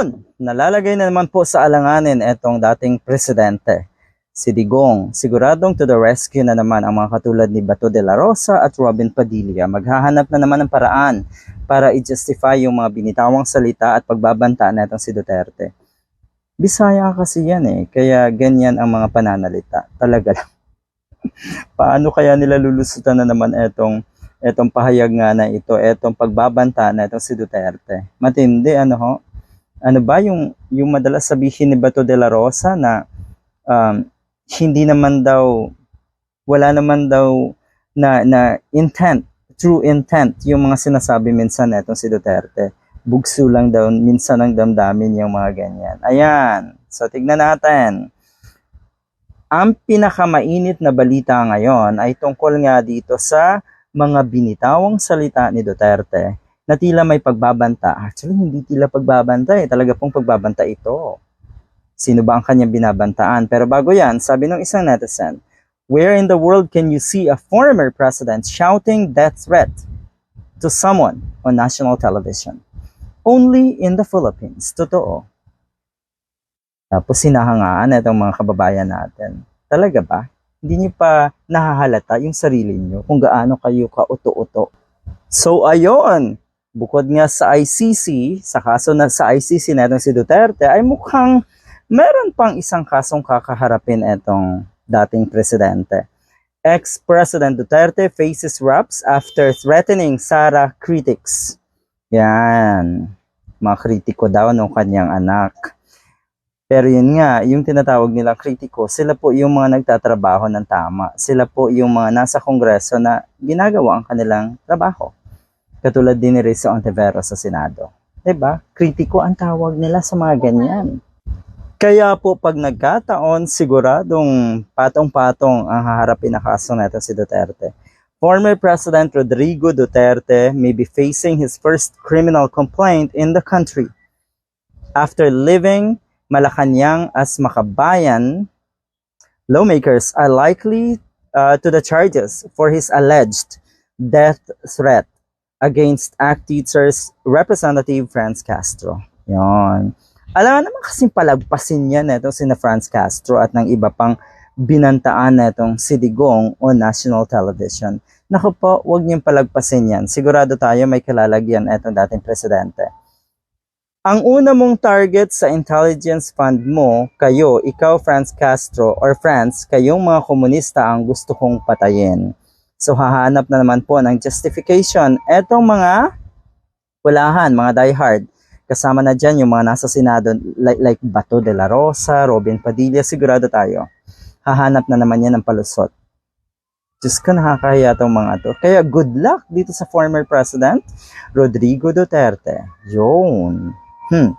Ngayon, nalalagay na naman po sa alanganin etong dating presidente, si Digong. Siguradong to the rescue na naman ang mga katulad ni Bato de la Rosa at Robin Padilla. Maghahanap na naman ng paraan para i-justify yung mga binitawang salita at pagbabanta na itong si Duterte. Bisaya kasi yan eh, kaya ganyan ang mga pananalita. Talaga lang. Paano kaya nila lulusutan na naman etong etong pahayag nga na ito, etong pagbabanta na itong si Duterte. Matindi, ano ho? Ano ba yung, yung madalas sabihin ni Bato de la Rosa na um, hindi naman daw, wala naman daw na, na intent, true intent, yung mga sinasabi minsan na itong si Duterte. Bugso lang daw, minsan ang damdamin yung mga ganyan. Ayan, so tignan natin. Ang pinakamainit na balita ngayon ay tungkol nga dito sa mga binitawang salita ni Duterte na tila may pagbabanta. Actually, hindi tila pagbabanta eh. Talaga pong pagbabanta ito. Sino ba ang kanyang binabantaan? Pero bago yan, sabi ng isang netizen, Where in the world can you see a former president shouting death threat to someone on national television? Only in the Philippines. Totoo. Tapos sinahangaan itong mga kababayan natin. Talaga ba? Hindi niyo pa nahahalata yung sarili niyo kung gaano kayo ka-uto-uto. So ayon, bukod nga sa ICC, sa kaso na sa ICC na si Duterte, ay mukhang meron pang isang kasong kakaharapin itong dating presidente. Ex-President Duterte faces raps after threatening Sara critics. Yan. Mga kritiko daw ng kanyang anak. Pero yun nga, yung tinatawag nilang kritiko, sila po yung mga nagtatrabaho ng tama. Sila po yung mga nasa kongreso na ginagawa ang kanilang trabaho. Katulad din ni Rizzo Ontiveros sa Senado. ba? Kritiko ang tawag nila sa mga ganyan. Kaya po pag nagkataon, siguradong patong-patong ang haharapin na kaso neto si Duterte. Former President Rodrigo Duterte may be facing his first criminal complaint in the country. After living Malacanang as makabayan, lawmakers are likely uh, to the charges for his alleged death threat against ACT Teachers Representative Franz Castro. Yon. Alam naman kasing palagpasin yan itong sina Franz Castro at ng iba pang binantaan na itong si Digong on national television. Naku po, huwag niyong palagpasin yan. Sigurado tayo may kalalagyan itong dating presidente. Ang una mong target sa intelligence fund mo, kayo, ikaw Franz Castro or Franz, kayong mga komunista ang gusto kong patayin. So hahanap na naman po ng justification etong mga walahan, mga diehard. Kasama na dyan yung mga nasa Senado like, like Bato de la Rosa, Robin Padilla, sigurado tayo. Hahanap na naman yan ng palusot. Diyos ko, nakakahiya itong mga to. Kaya good luck dito sa former president, Rodrigo Duterte. Yun. Hmm.